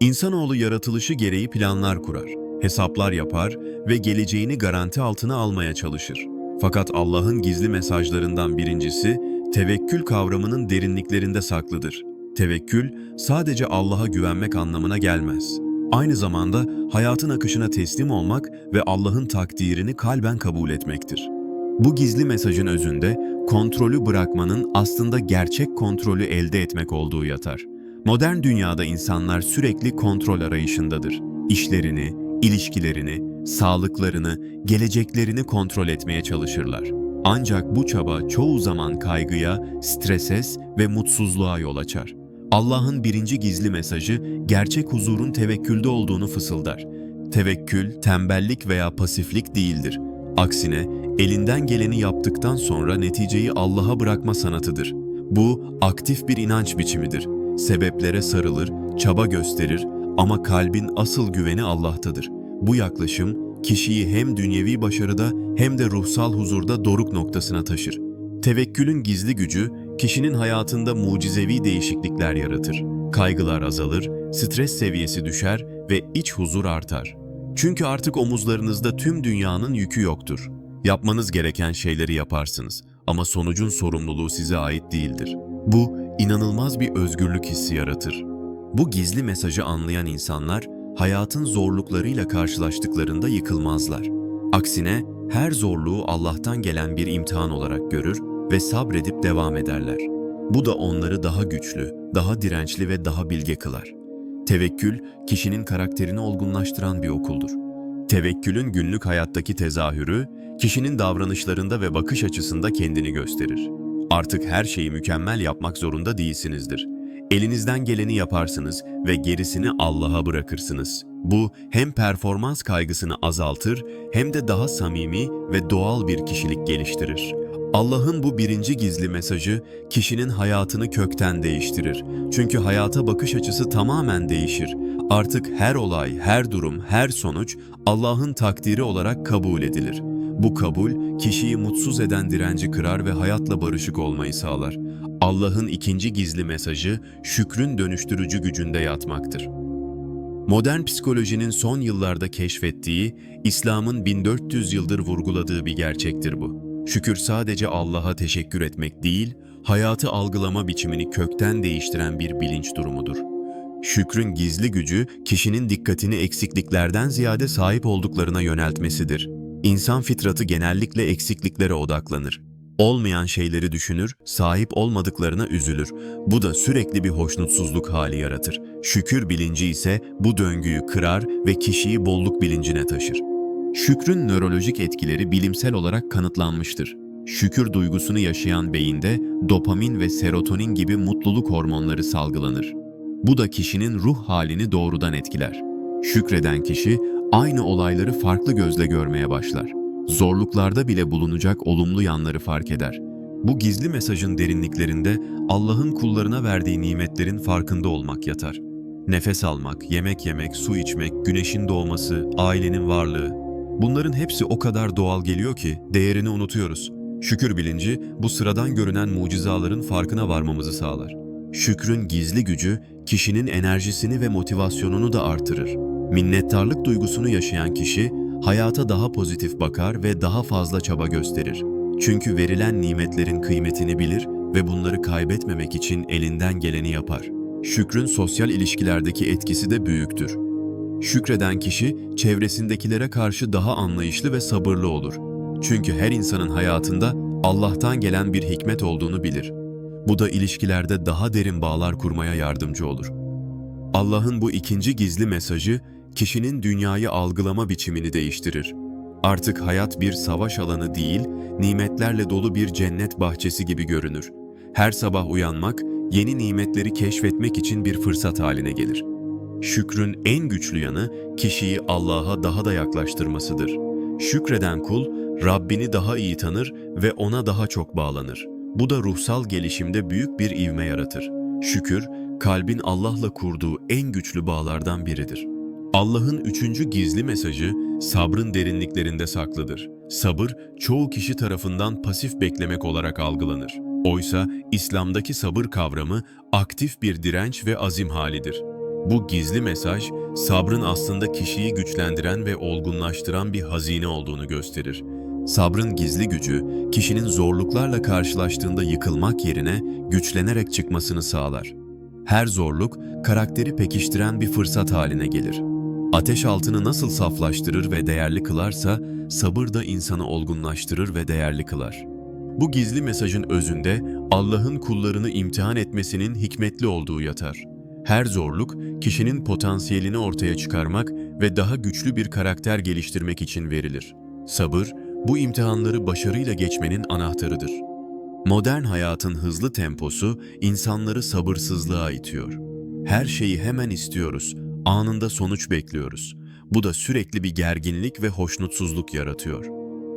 İnsanoğlu yaratılışı gereği planlar kurar, hesaplar yapar ve geleceğini garanti altına almaya çalışır. Fakat Allah'ın gizli mesajlarından birincisi, tevekkül kavramının derinliklerinde saklıdır. Tevekkül, sadece Allah'a güvenmek anlamına gelmez. Aynı zamanda hayatın akışına teslim olmak ve Allah'ın takdirini kalben kabul etmektir. Bu gizli mesajın özünde kontrolü bırakmanın aslında gerçek kontrolü elde etmek olduğu yatar. Modern dünyada insanlar sürekli kontrol arayışındadır. İşlerini, ilişkilerini, sağlıklarını, geleceklerini kontrol etmeye çalışırlar. Ancak bu çaba çoğu zaman kaygıya, strese ve mutsuzluğa yol açar. Allah'ın birinci gizli mesajı gerçek huzurun tevekkülde olduğunu fısıldar. Tevekkül, tembellik veya pasiflik değildir. Aksine elinden geleni yaptıktan sonra neticeyi Allah'a bırakma sanatıdır. Bu aktif bir inanç biçimidir. Sebeplere sarılır, çaba gösterir ama kalbin asıl güveni Allah'tadır. Bu yaklaşım kişiyi hem dünyevi başarıda hem de ruhsal huzurda doruk noktasına taşır. Tevekkülün gizli gücü kişinin hayatında mucizevi değişiklikler yaratır. Kaygılar azalır, stres seviyesi düşer ve iç huzur artar. Çünkü artık omuzlarınızda tüm dünyanın yükü yoktur. Yapmanız gereken şeyleri yaparsınız ama sonucun sorumluluğu size ait değildir. Bu inanılmaz bir özgürlük hissi yaratır. Bu gizli mesajı anlayan insanlar hayatın zorluklarıyla karşılaştıklarında yıkılmazlar. Aksine her zorluğu Allah'tan gelen bir imtihan olarak görür ve sabredip devam ederler. Bu da onları daha güçlü, daha dirençli ve daha bilge kılar. Tevekkül, kişinin karakterini olgunlaştıran bir okuldur. Tevekkülün günlük hayattaki tezahürü, kişinin davranışlarında ve bakış açısında kendini gösterir. Artık her şeyi mükemmel yapmak zorunda değilsinizdir. Elinizden geleni yaparsınız ve gerisini Allah'a bırakırsınız. Bu hem performans kaygısını azaltır hem de daha samimi ve doğal bir kişilik geliştirir. Allah'ın bu birinci gizli mesajı kişinin hayatını kökten değiştirir. Çünkü hayata bakış açısı tamamen değişir. Artık her olay, her durum, her sonuç Allah'ın takdiri olarak kabul edilir. Bu kabul kişiyi mutsuz eden direnci kırar ve hayatla barışık olmayı sağlar. Allah'ın ikinci gizli mesajı şükrün dönüştürücü gücünde yatmaktır. Modern psikolojinin son yıllarda keşfettiği, İslam'ın 1400 yıldır vurguladığı bir gerçektir bu. Şükür sadece Allah'a teşekkür etmek değil, hayatı algılama biçimini kökten değiştiren bir bilinç durumudur. Şükrün gizli gücü, kişinin dikkatini eksikliklerden ziyade sahip olduklarına yöneltmesidir. İnsan fitratı genellikle eksikliklere odaklanır. Olmayan şeyleri düşünür, sahip olmadıklarına üzülür. Bu da sürekli bir hoşnutsuzluk hali yaratır. Şükür bilinci ise bu döngüyü kırar ve kişiyi bolluk bilincine taşır. Şükrün nörolojik etkileri bilimsel olarak kanıtlanmıştır. Şükür duygusunu yaşayan beyinde dopamin ve serotonin gibi mutluluk hormonları salgılanır. Bu da kişinin ruh halini doğrudan etkiler. Şükreden kişi aynı olayları farklı gözle görmeye başlar. Zorluklarda bile bulunacak olumlu yanları fark eder. Bu gizli mesajın derinliklerinde Allah'ın kullarına verdiği nimetlerin farkında olmak yatar. Nefes almak, yemek yemek, su içmek, güneşin doğması, ailenin varlığı. Bunların hepsi o kadar doğal geliyor ki değerini unutuyoruz. Şükür bilinci bu sıradan görünen mucizaların farkına varmamızı sağlar. Şükrün gizli gücü kişinin enerjisini ve motivasyonunu da artırır. Minnettarlık duygusunu yaşayan kişi hayata daha pozitif bakar ve daha fazla çaba gösterir. Çünkü verilen nimetlerin kıymetini bilir ve bunları kaybetmemek için elinden geleni yapar. Şükrün sosyal ilişkilerdeki etkisi de büyüktür. Şükreden kişi çevresindekilere karşı daha anlayışlı ve sabırlı olur. Çünkü her insanın hayatında Allah'tan gelen bir hikmet olduğunu bilir. Bu da ilişkilerde daha derin bağlar kurmaya yardımcı olur. Allah'ın bu ikinci gizli mesajı kişinin dünyayı algılama biçimini değiştirir. Artık hayat bir savaş alanı değil, nimetlerle dolu bir cennet bahçesi gibi görünür. Her sabah uyanmak, yeni nimetleri keşfetmek için bir fırsat haline gelir. Şükrün en güçlü yanı kişiyi Allah'a daha da yaklaştırmasıdır. Şükreden kul, Rabbini daha iyi tanır ve ona daha çok bağlanır. Bu da ruhsal gelişimde büyük bir ivme yaratır. Şükür, kalbin Allah'la kurduğu en güçlü bağlardan biridir. Allah'ın üçüncü gizli mesajı sabrın derinliklerinde saklıdır. Sabır çoğu kişi tarafından pasif beklemek olarak algılanır. Oysa İslam'daki sabır kavramı aktif bir direnç ve azim halidir. Bu gizli mesaj, sabrın aslında kişiyi güçlendiren ve olgunlaştıran bir hazine olduğunu gösterir. Sabrın gizli gücü, kişinin zorluklarla karşılaştığında yıkılmak yerine güçlenerek çıkmasını sağlar. Her zorluk, karakteri pekiştiren bir fırsat haline gelir. Ateş altını nasıl saflaştırır ve değerli kılarsa, sabır da insanı olgunlaştırır ve değerli kılar. Bu gizli mesajın özünde Allah'ın kullarını imtihan etmesinin hikmetli olduğu yatar. Her zorluk, kişinin potansiyelini ortaya çıkarmak ve daha güçlü bir karakter geliştirmek için verilir. Sabır, bu imtihanları başarıyla geçmenin anahtarıdır. Modern hayatın hızlı temposu insanları sabırsızlığa itiyor. Her şeyi hemen istiyoruz, anında sonuç bekliyoruz. Bu da sürekli bir gerginlik ve hoşnutsuzluk yaratıyor.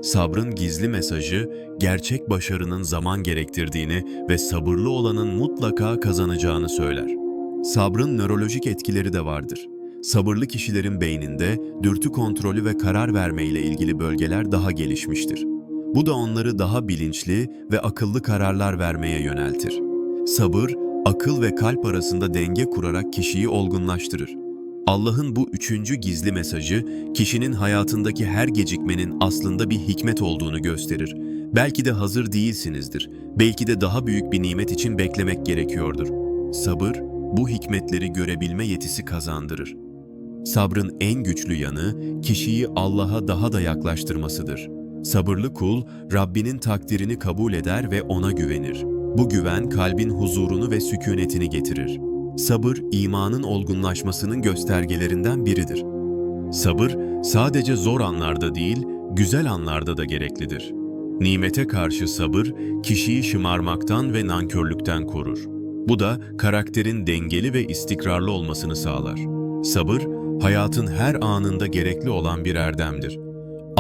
Sabrın gizli mesajı, gerçek başarının zaman gerektirdiğini ve sabırlı olanın mutlaka kazanacağını söyler. Sabrın nörolojik etkileri de vardır. Sabırlı kişilerin beyninde dürtü kontrolü ve karar verme ile ilgili bölgeler daha gelişmiştir. Bu da onları daha bilinçli ve akıllı kararlar vermeye yöneltir. Sabır, akıl ve kalp arasında denge kurarak kişiyi olgunlaştırır. Allah'ın bu üçüncü gizli mesajı, kişinin hayatındaki her gecikmenin aslında bir hikmet olduğunu gösterir. Belki de hazır değilsinizdir. Belki de daha büyük bir nimet için beklemek gerekiyordur. Sabır, bu hikmetleri görebilme yetisi kazandırır. Sabrın en güçlü yanı, kişiyi Allah'a daha da yaklaştırmasıdır. Sabırlı kul, Rabbinin takdirini kabul eder ve ona güvenir. Bu güven kalbin huzurunu ve sükunetini getirir. Sabır, imanın olgunlaşmasının göstergelerinden biridir. Sabır, sadece zor anlarda değil, güzel anlarda da gereklidir. Nimete karşı sabır, kişiyi şımarmaktan ve nankörlükten korur. Bu da karakterin dengeli ve istikrarlı olmasını sağlar. Sabır, hayatın her anında gerekli olan bir erdemdir.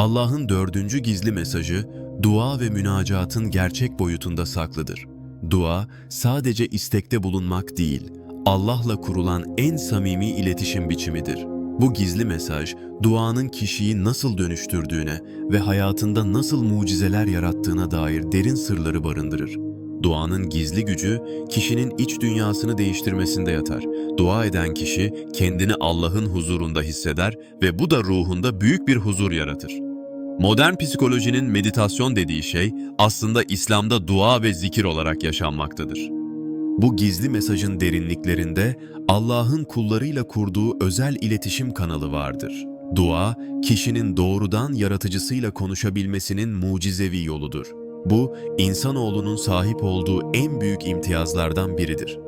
Allah'ın dördüncü gizli mesajı, dua ve münacatın gerçek boyutunda saklıdır. Dua, sadece istekte bulunmak değil, Allah'la kurulan en samimi iletişim biçimidir. Bu gizli mesaj, duanın kişiyi nasıl dönüştürdüğüne ve hayatında nasıl mucizeler yarattığına dair derin sırları barındırır. Duanın gizli gücü, kişinin iç dünyasını değiştirmesinde yatar. Dua eden kişi kendini Allah'ın huzurunda hisseder ve bu da ruhunda büyük bir huzur yaratır. Modern psikolojinin meditasyon dediği şey aslında İslam'da dua ve zikir olarak yaşanmaktadır. Bu gizli mesajın derinliklerinde Allah'ın kullarıyla kurduğu özel iletişim kanalı vardır. Dua, kişinin doğrudan yaratıcısıyla konuşabilmesinin mucizevi yoludur. Bu, insanoğlunun sahip olduğu en büyük imtiyazlardan biridir.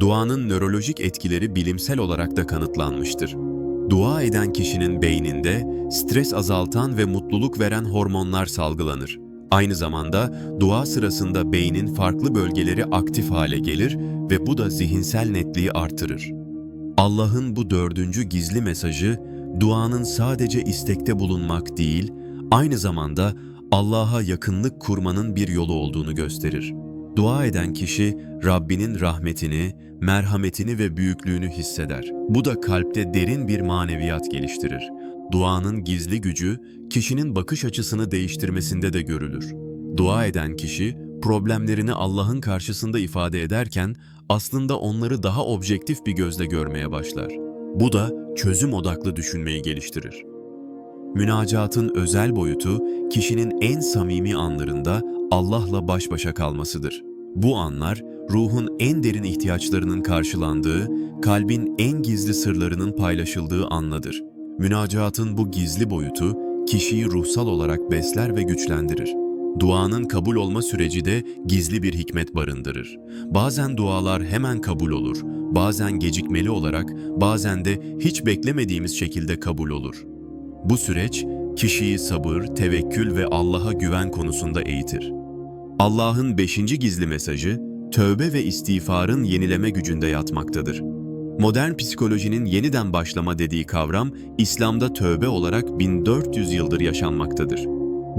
Duanın nörolojik etkileri bilimsel olarak da kanıtlanmıştır. Dua eden kişinin beyninde stres azaltan ve mutluluk veren hormonlar salgılanır. Aynı zamanda dua sırasında beynin farklı bölgeleri aktif hale gelir ve bu da zihinsel netliği artırır. Allah'ın bu dördüncü gizli mesajı, duanın sadece istekte bulunmak değil, aynı zamanda Allah'a yakınlık kurmanın bir yolu olduğunu gösterir. Dua eden kişi Rabbinin rahmetini, merhametini ve büyüklüğünü hisseder. Bu da kalpte derin bir maneviyat geliştirir. Duanın gizli gücü kişinin bakış açısını değiştirmesinde de görülür. Dua eden kişi problemlerini Allah'ın karşısında ifade ederken aslında onları daha objektif bir gözle görmeye başlar. Bu da çözüm odaklı düşünmeyi geliştirir. Münacatın özel boyutu kişinin en samimi anlarında Allah'la baş başa kalmasıdır. Bu anlar ruhun en derin ihtiyaçlarının karşılandığı, kalbin en gizli sırlarının paylaşıldığı anladır. Münacatın bu gizli boyutu kişiyi ruhsal olarak besler ve güçlendirir. Duanın kabul olma süreci de gizli bir hikmet barındırır. Bazen dualar hemen kabul olur, bazen gecikmeli olarak, bazen de hiç beklemediğimiz şekilde kabul olur. Bu süreç kişiyi sabır, tevekkül ve Allah'a güven konusunda eğitir. Allah'ın beşinci gizli mesajı, tövbe ve istiğfarın yenileme gücünde yatmaktadır. Modern psikolojinin yeniden başlama dediği kavram, İslam'da tövbe olarak 1400 yıldır yaşanmaktadır.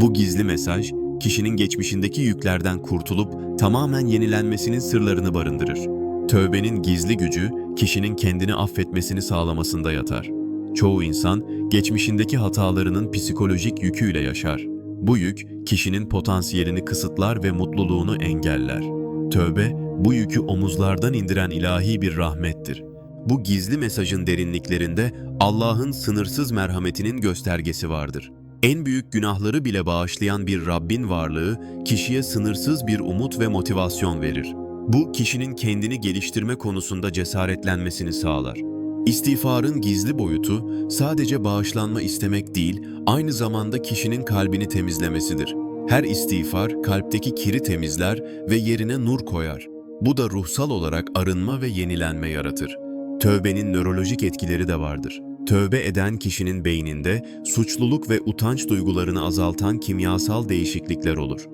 Bu gizli mesaj, kişinin geçmişindeki yüklerden kurtulup tamamen yenilenmesinin sırlarını barındırır. Tövbenin gizli gücü, kişinin kendini affetmesini sağlamasında yatar. Çoğu insan, geçmişindeki hatalarının psikolojik yüküyle yaşar. Bu yük, kişinin potansiyelini kısıtlar ve mutluluğunu engeller. Tövbe, bu yükü omuzlardan indiren ilahi bir rahmettir. Bu gizli mesajın derinliklerinde Allah'ın sınırsız merhametinin göstergesi vardır. En büyük günahları bile bağışlayan bir Rabbin varlığı kişiye sınırsız bir umut ve motivasyon verir. Bu kişinin kendini geliştirme konusunda cesaretlenmesini sağlar. İstiğfarın gizli boyutu sadece bağışlanma istemek değil, aynı zamanda kişinin kalbini temizlemesidir. Her istiğfar kalpteki kiri temizler ve yerine nur koyar. Bu da ruhsal olarak arınma ve yenilenme yaratır. Tövbenin nörolojik etkileri de vardır. Tövbe eden kişinin beyninde suçluluk ve utanç duygularını azaltan kimyasal değişiklikler olur.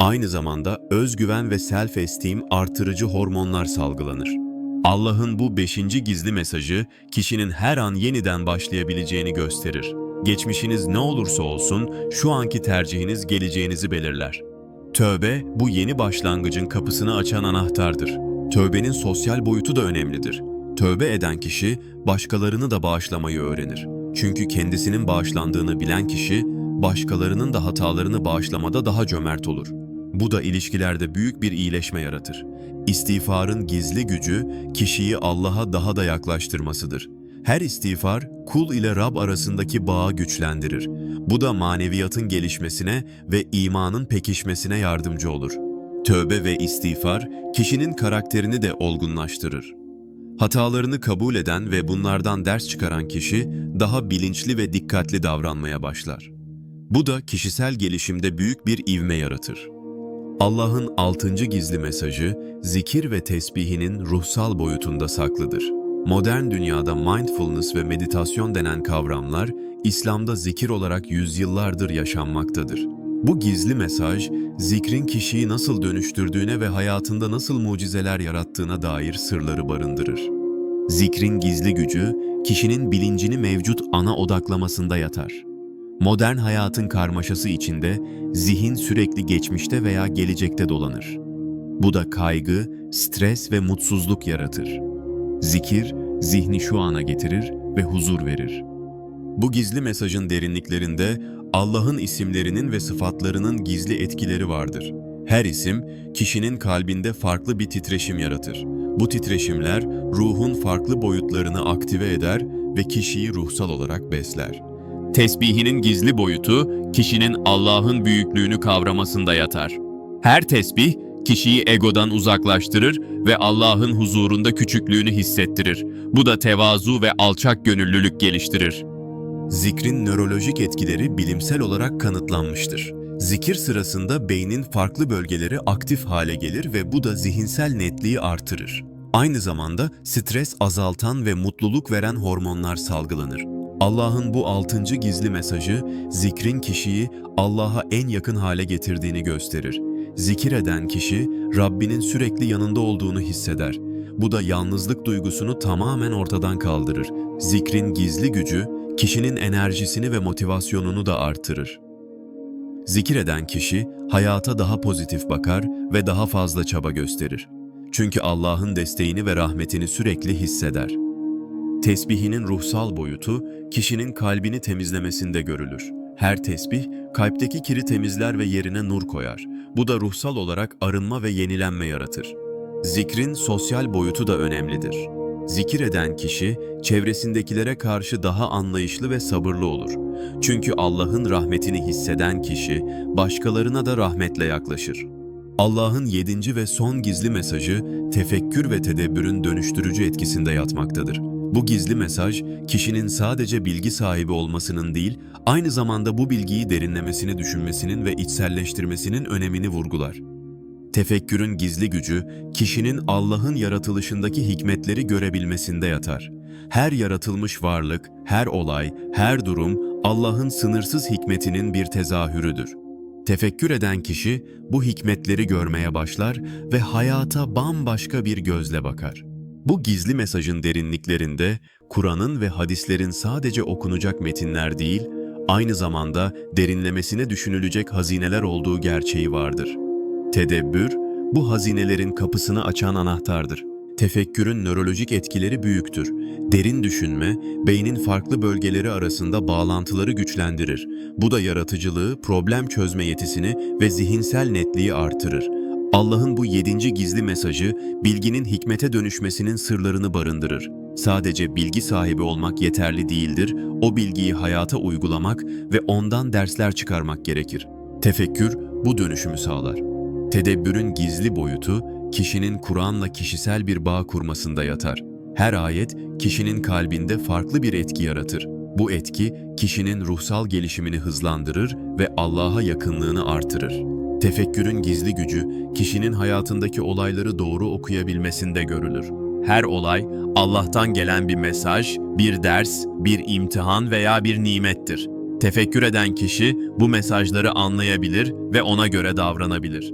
Aynı zamanda özgüven ve self-esteem artırıcı hormonlar salgılanır. Allah'ın bu beşinci gizli mesajı kişinin her an yeniden başlayabileceğini gösterir. Geçmişiniz ne olursa olsun şu anki tercihiniz geleceğinizi belirler. Tövbe bu yeni başlangıcın kapısını açan anahtardır. Tövbenin sosyal boyutu da önemlidir. Tövbe eden kişi başkalarını da bağışlamayı öğrenir. Çünkü kendisinin bağışlandığını bilen kişi başkalarının da hatalarını bağışlamada daha cömert olur. Bu da ilişkilerde büyük bir iyileşme yaratır. İstiğfarın gizli gücü kişiyi Allah'a daha da yaklaştırmasıdır. Her istiğfar kul ile Rab arasındaki bağı güçlendirir. Bu da maneviyatın gelişmesine ve imanın pekişmesine yardımcı olur. Tövbe ve istiğfar kişinin karakterini de olgunlaştırır. Hatalarını kabul eden ve bunlardan ders çıkaran kişi daha bilinçli ve dikkatli davranmaya başlar. Bu da kişisel gelişimde büyük bir ivme yaratır. Allah'ın altıncı gizli mesajı, zikir ve tesbihinin ruhsal boyutunda saklıdır. Modern dünyada mindfulness ve meditasyon denen kavramlar, İslam'da zikir olarak yüzyıllardır yaşanmaktadır. Bu gizli mesaj, zikrin kişiyi nasıl dönüştürdüğüne ve hayatında nasıl mucizeler yarattığına dair sırları barındırır. Zikrin gizli gücü, kişinin bilincini mevcut ana odaklamasında yatar. Modern hayatın karmaşası içinde zihin sürekli geçmişte veya gelecekte dolanır. Bu da kaygı, stres ve mutsuzluk yaratır. Zikir, zihni şu ana getirir ve huzur verir. Bu gizli mesajın derinliklerinde Allah'ın isimlerinin ve sıfatlarının gizli etkileri vardır. Her isim, kişinin kalbinde farklı bir titreşim yaratır. Bu titreşimler, ruhun farklı boyutlarını aktive eder ve kişiyi ruhsal olarak besler. Tesbihinin gizli boyutu, kişinin Allah'ın büyüklüğünü kavramasında yatar. Her tesbih, kişiyi egodan uzaklaştırır ve Allah'ın huzurunda küçüklüğünü hissettirir. Bu da tevazu ve alçak gönüllülük geliştirir. Zikrin nörolojik etkileri bilimsel olarak kanıtlanmıştır. Zikir sırasında beynin farklı bölgeleri aktif hale gelir ve bu da zihinsel netliği artırır. Aynı zamanda stres azaltan ve mutluluk veren hormonlar salgılanır. Allah'ın bu altıncı gizli mesajı zikrin kişiyi Allah'a en yakın hale getirdiğini gösterir. Zikir eden kişi Rabbinin sürekli yanında olduğunu hisseder. Bu da yalnızlık duygusunu tamamen ortadan kaldırır. Zikrin gizli gücü kişinin enerjisini ve motivasyonunu da artırır. Zikir eden kişi hayata daha pozitif bakar ve daha fazla çaba gösterir. Çünkü Allah'ın desteğini ve rahmetini sürekli hisseder. Tesbihinin ruhsal boyutu kişinin kalbini temizlemesinde görülür. Her tesbih kalpteki kiri temizler ve yerine nur koyar. Bu da ruhsal olarak arınma ve yenilenme yaratır. Zikrin sosyal boyutu da önemlidir. Zikir eden kişi çevresindekilere karşı daha anlayışlı ve sabırlı olur. Çünkü Allah'ın rahmetini hisseden kişi başkalarına da rahmetle yaklaşır. Allah'ın yedinci ve son gizli mesajı tefekkür ve tedebbürün dönüştürücü etkisinde yatmaktadır. Bu gizli mesaj, kişinin sadece bilgi sahibi olmasının değil, aynı zamanda bu bilgiyi derinlemesine düşünmesinin ve içselleştirmesinin önemini vurgular. Tefekkürün gizli gücü, kişinin Allah'ın yaratılışındaki hikmetleri görebilmesinde yatar. Her yaratılmış varlık, her olay, her durum Allah'ın sınırsız hikmetinin bir tezahürüdür. Tefekkür eden kişi bu hikmetleri görmeye başlar ve hayata bambaşka bir gözle bakar. Bu gizli mesajın derinliklerinde Kur'an'ın ve hadislerin sadece okunacak metinler değil, aynı zamanda derinlemesine düşünülecek hazineler olduğu gerçeği vardır. Tedebbür, bu hazinelerin kapısını açan anahtardır. Tefekkürün nörolojik etkileri büyüktür. Derin düşünme, beynin farklı bölgeleri arasında bağlantıları güçlendirir. Bu da yaratıcılığı, problem çözme yetisini ve zihinsel netliği artırır. Allah'ın bu yedinci gizli mesajı, bilginin hikmete dönüşmesinin sırlarını barındırır. Sadece bilgi sahibi olmak yeterli değildir, o bilgiyi hayata uygulamak ve ondan dersler çıkarmak gerekir. Tefekkür bu dönüşümü sağlar. Tedebbürün gizli boyutu, kişinin Kur'an'la kişisel bir bağ kurmasında yatar. Her ayet, kişinin kalbinde farklı bir etki yaratır. Bu etki, kişinin ruhsal gelişimini hızlandırır ve Allah'a yakınlığını artırır. Tefekkürün gizli gücü, kişinin hayatındaki olayları doğru okuyabilmesinde görülür. Her olay, Allah'tan gelen bir mesaj, bir ders, bir imtihan veya bir nimettir. Tefekkür eden kişi bu mesajları anlayabilir ve ona göre davranabilir.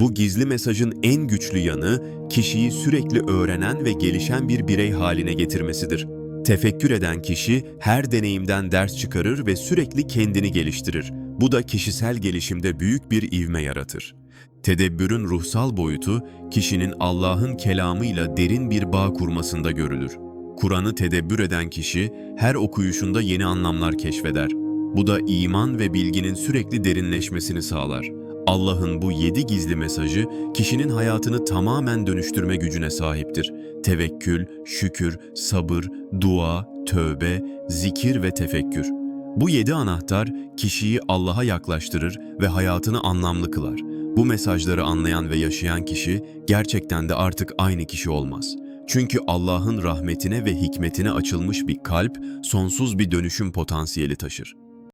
Bu gizli mesajın en güçlü yanı, kişiyi sürekli öğrenen ve gelişen bir birey haline getirmesidir. Tefekkür eden kişi her deneyimden ders çıkarır ve sürekli kendini geliştirir. Bu da kişisel gelişimde büyük bir ivme yaratır. Tedebbürün ruhsal boyutu, kişinin Allah'ın kelamıyla derin bir bağ kurmasında görülür. Kur'an'ı tedebbür eden kişi, her okuyuşunda yeni anlamlar keşfeder. Bu da iman ve bilginin sürekli derinleşmesini sağlar. Allah'ın bu yedi gizli mesajı, kişinin hayatını tamamen dönüştürme gücüne sahiptir. Tevekkül, şükür, sabır, dua, tövbe, zikir ve tefekkür. Bu yedi anahtar kişiyi Allah'a yaklaştırır ve hayatını anlamlı kılar. Bu mesajları anlayan ve yaşayan kişi gerçekten de artık aynı kişi olmaz. Çünkü Allah'ın rahmetine ve hikmetine açılmış bir kalp sonsuz bir dönüşüm potansiyeli taşır.